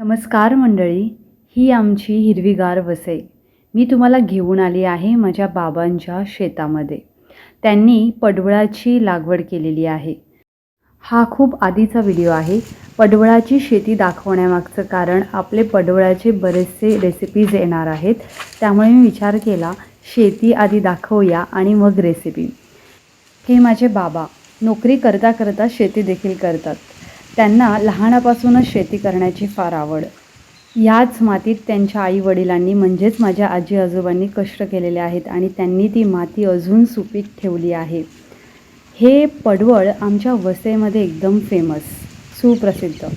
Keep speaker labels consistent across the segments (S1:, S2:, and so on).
S1: नमस्कार मंडळी ही आमची हिरवीगार वसई मी तुम्हाला घेऊन आली आहे माझ्या बाबांच्या शेतामध्ये. त्यांनी पडवळाची लागवड केलेली आहे. हा खूप आधीचा व्हिडिओ आहे. पडवळाची शेती दाखवण्यामागचं कारण आपले पडवळाचे बरेचसे रेसिपीज येणार आहेत. त्यामुळे मी विचार केला शेती आधी दाखवूया आणि मग रेसिपी हे माझे बाबा. नोकरी करता करता शेती देखील करतात. त्यांना लहानापासूनच शेती करण्याची फार आवड. याच मातीत त्यांच्या आई वडिलांनी म्हणजेच माझ्या आजी आजोबांनी कष्ट केलेले आहेत आणि त्यांनी ती माती अजून सुपीक ठेवली आहे. हे पडवळ आमच्या वसईमध्ये एकदम फेमस सुप्रसिद्ध.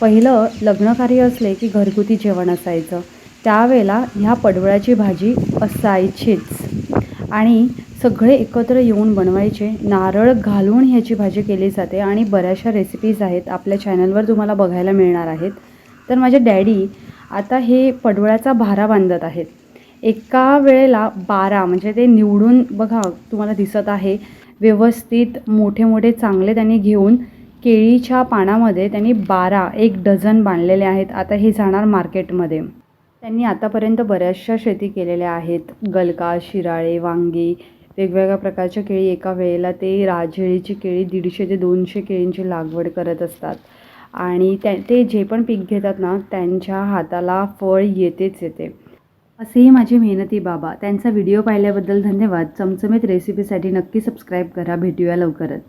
S1: पहिलं लग्नकार्य असले की घरगुती जेवण असायचं. त्यावेळेला ह्या पडवळाची भाजी असायचीच. आणि सगळे एकत्र येऊन बनवायचे. नारळ घालून ह्याची भाजी केली जाते आणि बऱ्याचशा रेसिपीज आहेत. आपल्या चॅनलवर तुम्हाला बघायला मिळणार आहेत. तर माझे डॅडी आता हे पडवळाचा भारा बांधत आहेत. एका वेळेला बारा म्हणजे ते निवडून बघा तुम्हाला दिसत आहे. व्यवस्थित मोठे मोठे चांगले त्यांनी घेऊन केळीच्या पानामध्ये त्यांनी बारा एक डझन बांधलेले आहेत. आता हे जाणार मार्केटमध्ये. त्यांनी आतापर्यंत बऱ्याचशा शेती केलेल्या आहेत. गलका शिराळे वांगी वेगवेगळ्या प्रकारच्या केळी एका वेळेला ते राजळीची केळी दीडशे ते दोनशे केळींची लागवड करत असतात. आणि त्या ते जे पण पीक घेतात ना त्यांच्या हाताला फळ येतेच येते. असेही माझे मेहनती बाबा. त्यांचा व्हिडिओ पाहिल्याबद्दल धन्यवाद. चमचमीत रेसिपीसाठी नक्की सबस्क्राईब करा. भेटूया लवकरच.